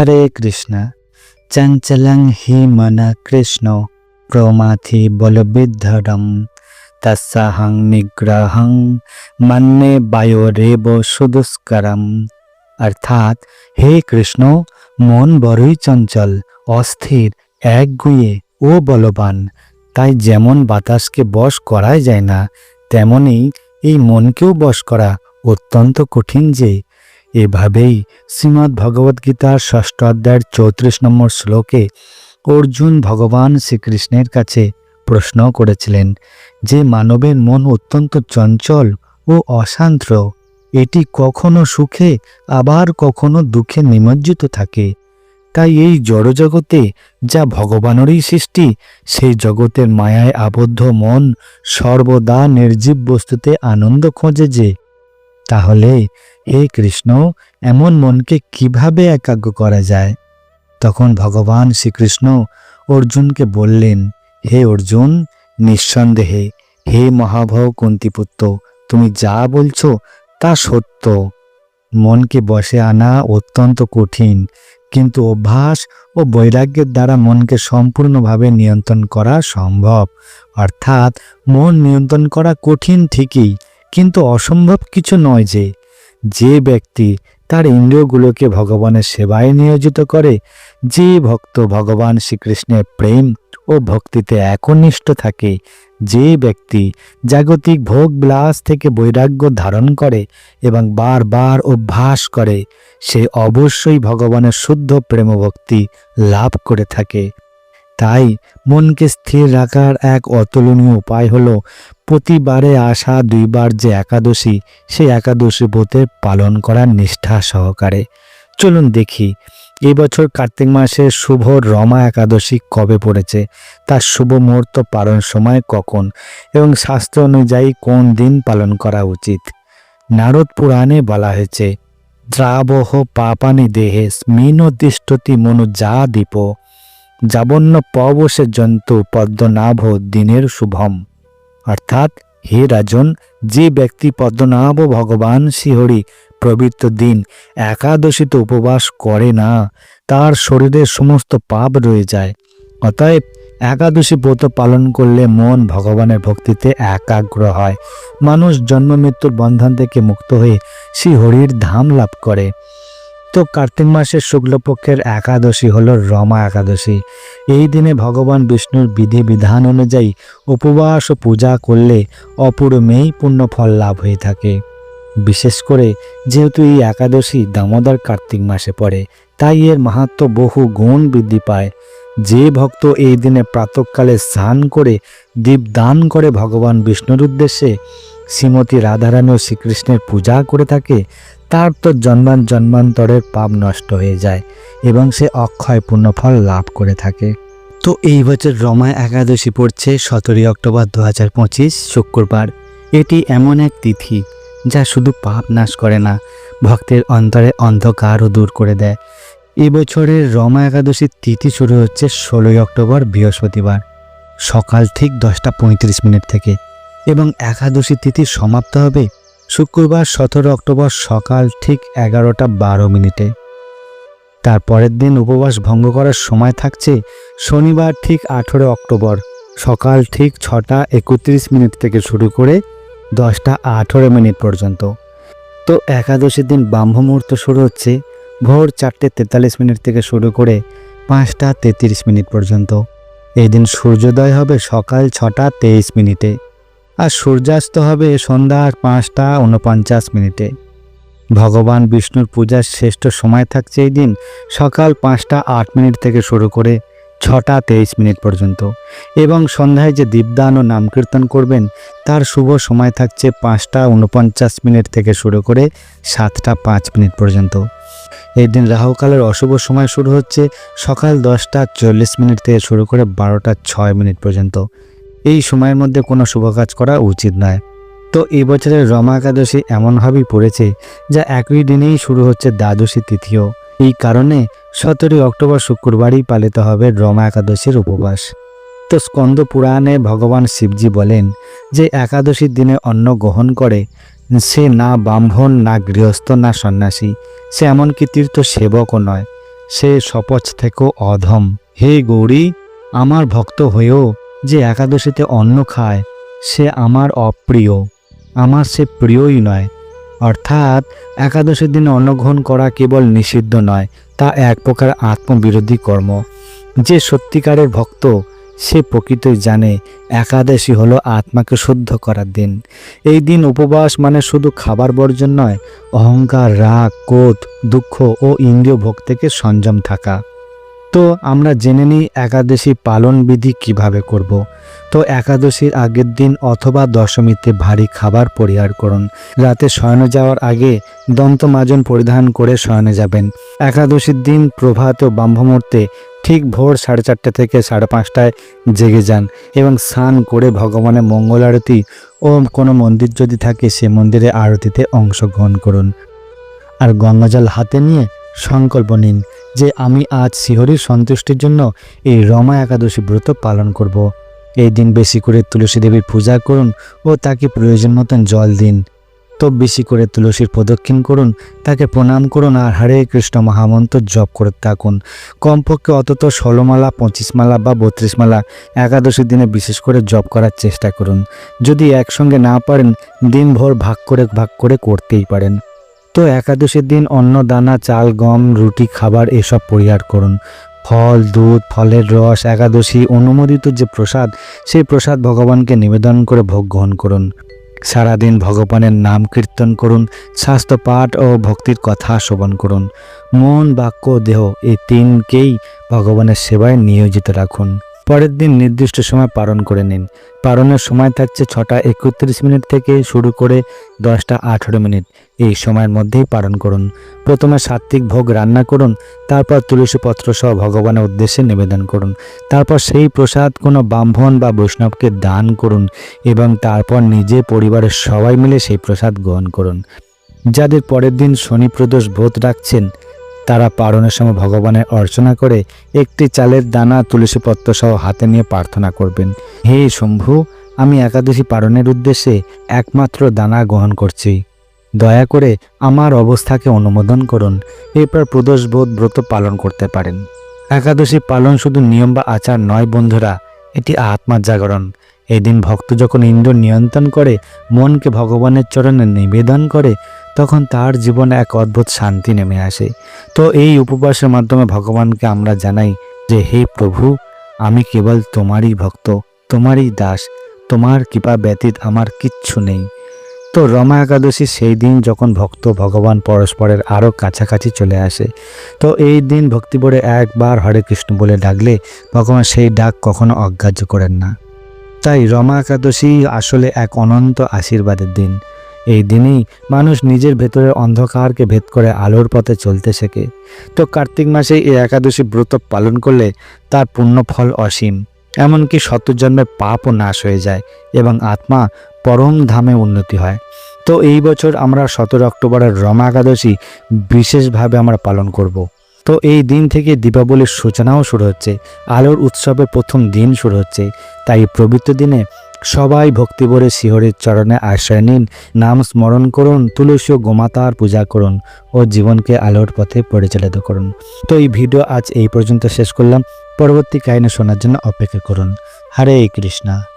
হরে কৃষ্ণ চঞ্চলং হি মন কৃষ্ণ, প্রমাথি বলবিদ্ধরম তস্যাহং নিগ্রহং মন্যে বায়োরেব সুদুষ্করম। অর্থাৎ হে কৃষ্ণ, মন বড়ই চঞ্চল, অস্থির, একগুয়ে ও বলবান। তাই যেমন বাতাসকে বশ করাই যায় না, তেমনি এই মনকেও বশ করা অত্যন্ত কঠিন যে এভাবেই শ্রীমদ্ ভগবদ্গীতার ষষ্ঠ অধ্যায়ের চৌত্রিশ নম্বর শ্লোকে অর্জুন ভগবান শ্রীকৃষ্ণের কাছে প্রশ্ন করেছিলেন যে, মানবের মন অত্যন্ত চঞ্চল ও অশান্ত, এটি কখনো সুখে, আবার কখনো দুঃখে নিমজ্জিত থাকে। তাই এই জড়জগতে যা ভগবানেরই সৃষ্টি, সেই জগতের মায়ায় আবদ্ধ মন সর্বদা নির্জীব বস্তুতে আনন্দ খোঁজে যে তাহলে হে কৃষ্ণ, এমন মনকে কীভাবে একাগ্র করা যায়? তখন ভগবান শ্রীকৃষ্ণ অর্জুনকে বললেন, হে অর্জুন, নিঃসন্দেহে হে মহাভব কুন্তিপুত্র, তুমি যা বলছ তা সত্য। মনকে বসে আনা অত্যন্ত কঠিন, কিন্তু অভ্যাস ও বৈরাগ্যের দ্বারা মনকে সম্পূর্ণভাবে নিয়ন্ত্রণ করা সম্ভব। অর্থাৎ মন নিয়ন্ত্রণ করা কঠিন ঠিকই কিন্তু অসম্ভব কিছু নয় যে যে ব্যক্তি তার ইন্দ্রিয়গুলোকে ভগবানের সেবায় নিয়োজিত করে, যে ভক্ত ভগবান শ্রীকৃষ্ণের প্রেম ও ভক্তিতে একনিষ্ঠ থাকে, যে ব্যক্তি জাগতিক ভোগ বিলাস থেকে বৈরাগ্য ধারণ করে এবং বারবার অভ্যাস করে, সে অবশ্যই ভগবানের শুদ্ধ প্রেম ভক্তি লাভ করে থাকে। তাই মনকে স্থির রাখার এক অতুলনীয় উপায় হলো প্রতিবারে আসা দুইবার যে একাদশী সেই একাদশী ব্রতের পালন করার নিষ্ঠা সহকারে। চলুন দেখি এবছর কার্তিক মাসে শুভ রমা একাদশী কবে পড়েছে, তার শুভ মুহূর্ত পালন সময় কখন, এবং শাস্ত্র অনুযায়ী কোন দিন পালন করা উচিত? নারদ পুরাণে বলা হয়েছে, দ্রাবহ পাপানি দেহে স্মিনোদিষ্টতি মনু যা দীপ। যাবন্য পবসে জন্তু পদ্মনাভ দিনের শুভম। অর্থাৎ হে রাজন, যে ব্যক্তি পদ্মনাভ ভগবান শ্রীহরি প্রবৃত্ত দিন একাদশীতে উপবাস করে না, তার শরীরের সমস্ত পাপ রয়ে যায়। অতএব একাদশী ব্রত পালন করলে মন ভগবানের ভক্তিতে একাগ্র হয়। মানুষ জন্ম মৃত্যুর বন্ধন থেকে মুক্ত হয়ে শ্রীহরির ধাম লাভ করে। তো কার্তিক মাসের শুক্লপক্ষের একাদশী হলো রমা একাদশী। এই দিনে ভগবান বিষ্ণুর বিধি বিধান অনুযায়ী উপবাস ও পূজা করলে অপূরমেই পূর্ণ ফল লাভ হয়ে থাকে। বিশেষ করে যেহেতু এই একাদশী দামোদর কার্তিক মাসে পড়ে, তাই এর মাহাত্ম বহু গুণ বৃদ্ধি পায়। যে ভক্ত এই দিনে প্রাতকালে স্নান করে দীপদান করে ভগবান বিষ্ণুর উদ্দেশ্যে শ্রীমতী রাধারানী ও শ্রীকৃষ্ণের পূজা করে থাকে, তার তো জন্মান জন্মান্তরের পাপ নষ্ট হয়ে যায় এবং সে অক্ষয় পূর্ণফল লাভ করে থাকে। তো এই বছর রমা একাদশী পড়ছে সতেরোই অক্টোবর দু হাজার পঁচিশ, শুক্রবার। এটি এমন এক তিথি যা শুধু পাপ নাশ করে না, ভক্তের অন্তরে অন্ধকারও দূর করে দেয়। এবছরের রমা একাদশীর তিথি শুরু হচ্ছে ষোলোই অক্টোবর বৃহস্পতিবার, সকাল ঠিক দশটা পঁয়ত্রিশ মিনিট থেকে। এবং একাদশী তিথি সমাপ্ত হবে শুক্রবার সতেরো অক্টোবর সকাল ঠিক এগারোটা বারো মিনিটে। তার পরের দিন উপবাস ভঙ্গ করার সময় থাকছে শনিবার ঠিক আঠেরো অক্টোবর সকাল ঠিক ছটা একত্রিশ মিনিট থেকে শুরু করে দশটা আঠেরো মিনিট পর্যন্ত। তো একাদশীর দিন ব্রাহ্ম মুহূর্ত শুরু হচ্ছে ভোর চারটে তেতাল্লিশ মিনিট থেকে শুরু করে পাঁচটা তেত্রিশ মিনিট পর্যন্ত। এই দিন সূর্যোদয় হবে সকাল ছটা তেইশ মিনিটে। আর সূর্যাস্ত হবে সন্ধ্যা পাঁচটা উনপঞ্চাশ মিনিটে। ভগবান বিষ্ণুর পূজার শ্রেষ্ঠ সময় থাকছে এই দিন সকাল পাঁচটা আট মিনিট থেকে শুরু করে ছটা তেইশ মিনিট পর্যন্ত। এবং সন্ধ্যায় যে দীপদান ও নামকীর্তন করবেন, তার শুভ সময় থাকছে পাঁচটা উনপঞ্চাশ মিনিট থেকে শুরু করে সাতটা পাঁচ মিনিট পর্যন্ত। এই দিন রাহুকালের অশুভ সময় শুরু হচ্ছে সকাল দশটা চল্লিশ মিনিট থেকে শুরু করে বারোটা ছয় মিনিট পর্যন্ত। এই সময়ের মধ্যে কোনো শুভ কাজ করা উচিত নয়। তো এই বছরের রমা একাদশী এমনভাবেই পড়েছে যা একই দিনেই শুরু হচ্ছে দ্বাদশী তিথিও। এই কারণে সতেরোই অক্টোবর শুক্রবারই পালিত হবে রমা একাদশীর উপবাস। তো স্কন্দ পুরাণে ভগবান শিবজি বলেন যে একাদশীর দিনে অন্ন গ্রহণ করে সে না ব্রাহ্মণ, না গৃহস্থ, না সন্ন্যাসী, সে এমনকি তীর্থ সেবকও নয়, সে শপথ থেকেও অধম। হে গৌরী, আমার ভক্ত হয়েও যে একাদশীতে অন্ন খায়, সে আমার অপ্রিয়। আমার সে প্রিয়ই নয়। অর্থাৎ একাদশীর দিনে অন্নগ্রহণ করা কেবল নিষিদ্ধ নয়, তা এক প্রকার আত্মবিরোধী কর্ম। যে সত্যিকারের ভক্ত, সে প্রকৃতই জানে একাদশী হলো আত্মাকে শুদ্ধ করার দিন। এই দিন উপবাস মানে শুধু খাবার বর্জন নয়, অহংকার, রাগ, ক্রোধ, দুঃখ ও ইন্দ্রিয় ভোগ থেকে সংযম থাকা। তো আমরা জেনে নিই একাদশী পালন বিধি কীভাবে করব। তো একাদশীর আগের দিন অথবা দশমীতে ভারী খাবার পরিহার করুন। রাতে শয়নে যাওয়ার আগে দন্তমাজন পরিধান করে শয়নে যাবেন। একাদশীর দিন প্রভাত ও ব্রাহ্মমূর্তে ঠিক ভোর সাড়ে চারটে থেকে সাড়ে পাঁচটায় জেগে যান এবং স্নান করে ভগবানের মঙ্গল আরতি ও কোনো মন্দির যদি থাকে সে মন্দিরে আরতিতে অংশগ্রহণ করুন। আর গঙ্গাজল হাতে নিয়ে সংকল্প নিন যে আমি আজ শিহরির সন্তুষ্টির জন্য এই রমা একাদশী ব্রত পালন করব। এই দিন বেশি করে তুলসী দেবীর পূজা করুন ও তাকে প্রয়োজন মতন জল দিন। তো বেশি করে তুলসীর প্রদক্ষিণ করুন, তাকে প্রণাম করুন আর হরে কৃষ্ণ মহামন্ত্র জপ করে থাকুন। কমপক্ষে অন্তত ষোলো মালা, পঁচিশ মালা বা বত্রিশ মালা একাদশীর দিনে বিশেষ করে জপ করার চেষ্টা করুন। যদি একসঙ্গে না পারেন, দিনভর ভাগ করে ভাগ করে করতেই পারেন। তো একাদশীর দিন অন্ন, দানা, চাল, গম, রুটি, খাবার এসব পরিহার করুন। ফল, দুধ, ফলের রস, একাদশী, অনুমোদিত যে প্রসাদ, সেই প্রসাদ ভগবানকে নিবেদন করে ভোগ গ্রহণ করুন। সারাদিন ভগবানের নাম কীর্তন করুন, স্বাস্থ্য পাঠ ও ভক্তির কথা শ্রবণ করুন। মন, বাক্য দেহ এই তিনকেই ভগবানের সেবায় নিয়োজিত রাখুন। পরের দিন নির্দিষ্ট সময় পালন করে নিন। পালনের সময় থাকছে ছটা একত্রিশ মিনিট থেকে শুরু করে দশটা আঠেরো মিনিট। এই সময়ের মধ্যেই পালন করুন। প্রথমে সাত্ত্বিক ভোগ রান্না করুন, তারপর তুলসী পত্র সহ ভগবানের উদ্দেশ্যে নিবেদন করুন। তারপর সেই প্রসাদ কোনো ব্রাহ্মণ বা বৈষ্ণবকে দান করুন এবং তারপর নিজে পরিবারের সবাই মিলে সেই প্রসাদ গ্রহণ করুন। যাদের পরের দিন শনি প্রদোষ ব্রত রাখছেন তারা পারণের সময় ভগবানের অর্চনা করে একটি চালের দানা, তুলসী পত্র সহ হাতে নিয়ে প্রার্থনা করবেন। হে শম্ভু, আমি একাদশী পারণের উদ্দেশ্যে একমাত্র দানা গ্রহণ করছি। দয়া করে আমার অবস্থাকে অনুমোদন করুন, এরপর প্রদোষ বোধ ব্রত পালন করতে পারেন। একাদশী পালন শুধু নিয়ম বা আচার নয় বন্ধুরা, এটি আত্মার জাগরণ। এই দিন ভক্ত যখন ইন্দ্র নিয়ন্ত্রণ করে, মনকে ভগবানের চরণে নিবেদন করে তখন তার জীবনে এক অদ্ভুত শান্তি নেমে আসে। তো এই উপবাসের মাধ্যমে ভগবানকে আমরা জানাই যে, হে প্রভু, আমি কেবল তোমারই ভক্ত, তোমারই দাস, তোমার কৃপা ব্যতীত আমার কিচ্ছু নেই। তো রমা একাদশী সেই দিন যখন ভক্ত ভগবান পরস্পরের আরও কাছাকাছি চলে আসে, তো এই দিন ভক্তিভরে একবার হরে কৃষ্ণ বলে ডাকলে ভগবান সেই ডাক কখনো অগ্রাহ্য করেন না। তাই রমা একাদশী আসলে এক অনন্ত আশীর্বাদের দিন। এই দিনেই মানুষ নিজের ভেতরের অন্ধকারকে ভেদ করে আলোর পথে চলতে শেখে। তো কার্তিক মাসে এই একাদশী ব্রত পালন করলে তার পুণ্য ফল অসীম। এমনকি শতজন্মের পাপও নাশ হয়ে যায় এবং আত্মা পরম ধামে উন্নতি হয়। তো এই বছর আমরা সতেরো অক্টোবরের রমা একাদশী বিশেষভাবে আমরা পালন করব। তো এই দিন থেকে দীপাবলির সূচনাও শুরু হচ্ছে। আলোর উৎসবের প্রথম দিন শুরু হচ্ছে। তাই পবিত্র দিনে সবাই ভক্তিভরে শিহরের চরণে আশ্রয় নিন। নাম স্মরণ করুন, তুলসী ও গোমাতার পূজা করুন ও জীবনকে আলোর পথে পরিচালিত করুন। তো এই ভিডিও আজ এই পর্যন্ত শেষ করলাম। পরবর্তী কাহিনী শোনার জন্য অপেক্ষা করুন। হরে কৃষ্ণা।